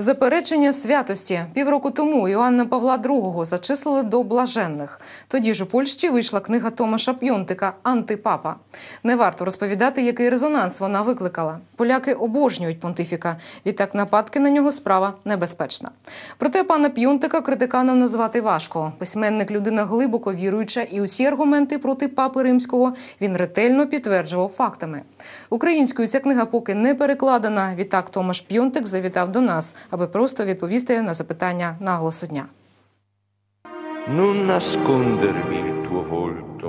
Заперечення святості півроку тому Іоанна Павла II зачислили до блаженних. Тоді ж у Польщі вийшла книга Томаша П'йонтика Антипапа. Не варто розповідати, який резонанс вона викликала. Поляки обожнюють понтифіка. Відтак нападки на нього справа небезпечна. Проте пана П'йонтика критиканом назвати важко. Письменник людина глибоко віруюча, і усі аргументи проти папи римського він ретельно підтверджував фактами. Українською ця книга поки не перекладена. Відтак Томаш П'йонтик завітав до нас, аби просто відповісти на запитання наголосу дня. Non nascondermi il tuo volto,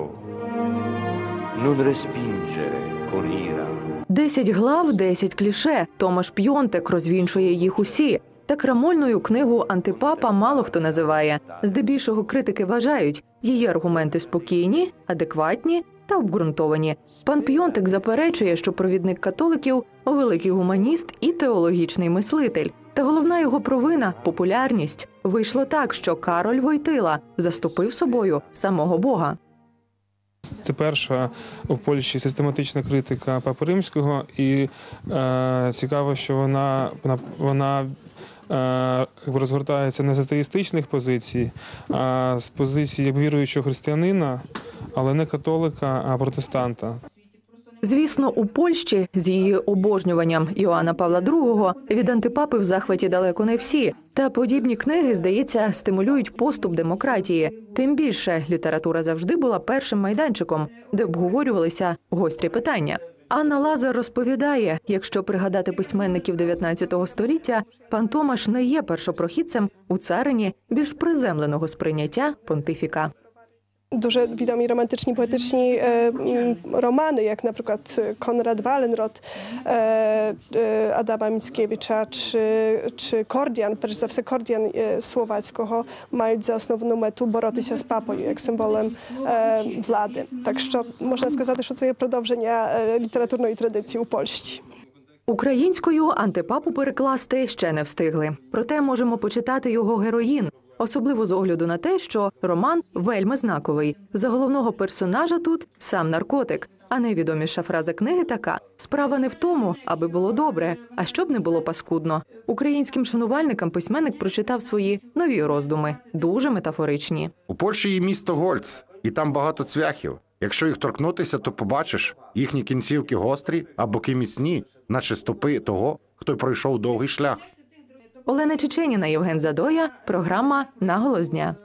non respingere con ira. Десять глав, десять кліше. Томаш П'йонтек розвінчує їх усі. Та крамольною книгу антипапа мало хто називає. Здебільшого критики вважають, її аргументи спокійні, адекватні та обґрунтовані. Пан П'йонтек заперечує, що провідник католиків великий гуманіст і теологічний мислитель. Та головна його провина популярність. Вийшло так, що Кароль Войтила заступив собою самого Бога. Це перша у Польщі систематична критика Папи Римського, і е, цікаво, що вона, вона, е, розгортається не з атеїстичних позицій, а з позиції як віруючого християнина, але не католика, а протестанта. Звісно, у Польщі з її обожнюванням Іоанна Павла II від антипапи в захваті далеко не всі. Та подібні книги, здається, стимулюють поступ демократії. Тим більше література завжди була першим майданчиком, де обговорювалися гострі питання. Анна Лазар розповідає, якщо пригадати письменників 19 століття, пан Томаш не є першопрохідцем у царині більш приземленого сприйняття понтифіка. Дуже відомі романтичні поетичні е, м, романи, як, наприклад, Конрад Валенрод е, е, Адама Міцкевича чи, чи Кордіан, перш за все Кордіан е, Словацького, мають за основну мету боротися з папою як символом е, влади. Так що можна сказати, що це є продовження літературної традиції у Польщі. Українською антипапу перекласти ще не встигли. Проте можемо почитати його героїн, особливо з огляду на те, що роман вельми знаковий. За головного персонажа тут сам наркотик. А найвідоміша фраза книги така: справа не в тому, аби було добре, а щоб не було паскудно. Українським шанувальникам письменник прочитав свої нові роздуми, дуже метафоричні. У Польщі є місто Гольц, і там багато цвяхів. Якщо їх торкнутися, то побачиш їхні кінцівки гострі, а боки міцні, наче стопи того, хто пройшов довгий шлях. Олена Чеченіна, Євген Задоя, програма Наголос дня.